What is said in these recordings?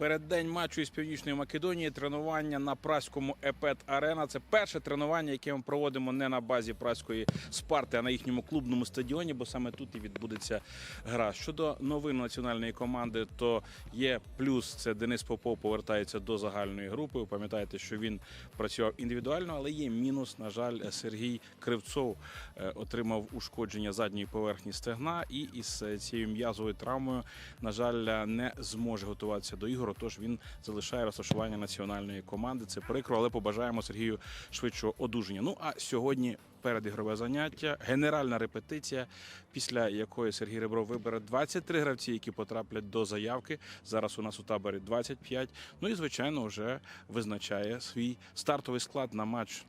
Переддень матчу із Північної Македонії тренування на праському епет Арена. Це перше тренування, яке ми проводимо не на базі праської спарти, а на їхньому клубному стадіоні, бо саме тут і відбудеться гра. Щодо новин національної команди, то є плюс. Це Денис Попов повертається до загальної групи. Ви пам'ятаєте, що він працював індивідуально, але є мінус. На жаль, Сергій Кривцов е, отримав ушкодження задньої поверхні стегна і із цією м'язовою травмою, на жаль, не зможе готуватися до ігор. Тож він залишає розташування національної команди. Це прикро, але побажаємо Сергію швидшого одужання. Ну а сьогодні. Передігрове заняття, генеральна репетиція, після якої Сергій Ребров вибере 23 гравці, які потраплять до заявки. Зараз у нас у таборі 25. Ну і звичайно, вже визначає свій стартовий склад на матч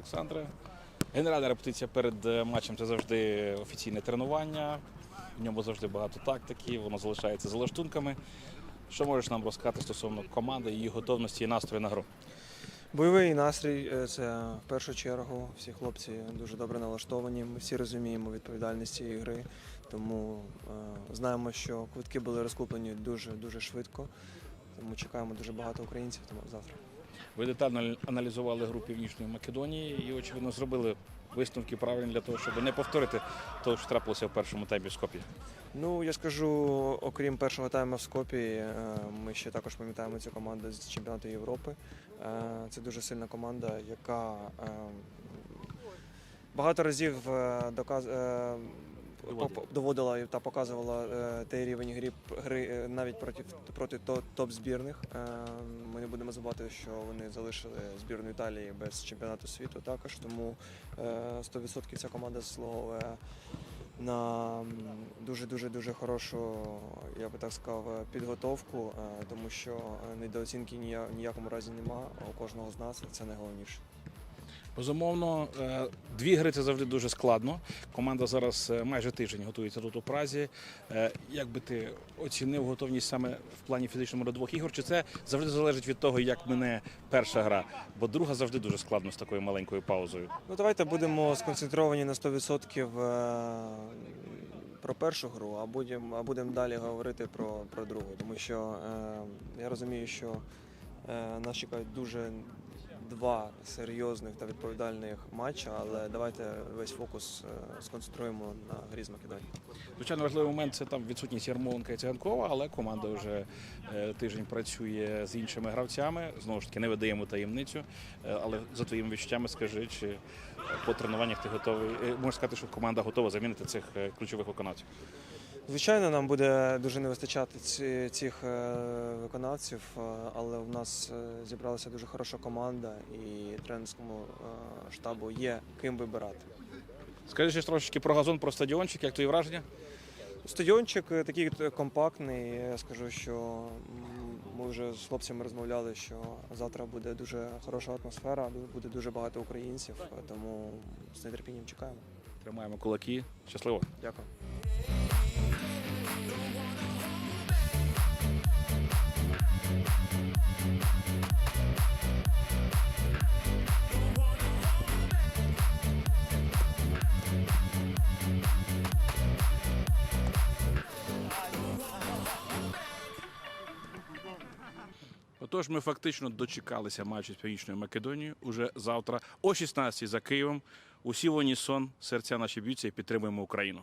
Олександре. Генеральна репетиція перед е, матчем це завжди офіційне тренування. В ньому завжди багато тактики, воно залишається за лаштунками. Що можеш нам розказати стосовно команди, її готовності і настрою на гру? Бойовий настрій е, це в першу чергу. Всі хлопці дуже добре налаштовані. Ми всі розуміємо відповідальність цієї гри, тому е, знаємо, що квитки були розкуплені дуже дуже швидко. Тому чекаємо дуже багато українців. Тому завтра. Ви детально аналізували гру Північної Македонії і, очевидно, зробили висновки правильні для того, щоб не повторити того, що трапилося в першому таймі в Скопі. Ну я скажу, окрім першого тайму в Скопі, е, ми ще також пам'ятаємо цю команду з чемпіонату Європи. Е, Це дуже сильна команда, яка е, багато разів е, доказ... Доводила. та показувала е, той рівень гри, гри е, навіть проти, проти топ-збірних. Е, Ми не будемо забувати, що вони залишили збірну Італії без чемпіонату світу також, тому е, 100% ця команда заслуговує на дуже дуже дуже хорошу, я би так сказав, підготовку, е, тому що е, недооцінки нія- ніякому разі нема. У кожного з нас це найголовніше. Безумовно, е, дві гри це завжди дуже складно. Команда зараз е, майже тиждень готується тут у Празі. Е, Як би ти оцінив готовність саме в плані фізичному до двох ігор? Чи це завжди залежить від того, як мине перша гра? Бо друга завжди дуже складно з такою маленькою паузою. Ну давайте будемо сконцентровані на 100% е, про першу гру, а будемо а будемо далі говорити про, про другу. Тому що е, я розумію, що е, нас чекають дуже два серйозних та відповідальних матчі, але давайте весь фокус е, сконцентруємо на грі з Македонією. Звичайно, важливий момент це там відсутність Ярмоленка і Циганкова, але команда вже е, тиждень працює з іншими гравцями. Знову ж таки, не видаємо таємницю. Е, Але за твоїми відчуттями скажи, чи по тренуваннях ти готовий. Можеш сказати, що команда готова замінити цих ключових виконавців. Звичайно, нам буде дуже не вистачати цих е, виконавців, е, але в нас е, зібралася дуже хороша команда і тренерському штабу є ким вибирати. Скажи трошечки про газон, про стадіончик, як твої враження? Стадіончик такий компактний. Я скажу, що ми вже з хлопцями розмовляли, що завтра буде дуже хороша атмосфера, буде дуже багато українців, тому з нетерпінням чекаємо. Тримаємо кулаки. Щасливо. Дякую. Отож, ми фактично дочекалися матчу з Північною Македонією уже завтра о 16 за Києвом. Усі в унісон, серця наші б'ються і підтримуємо Україну.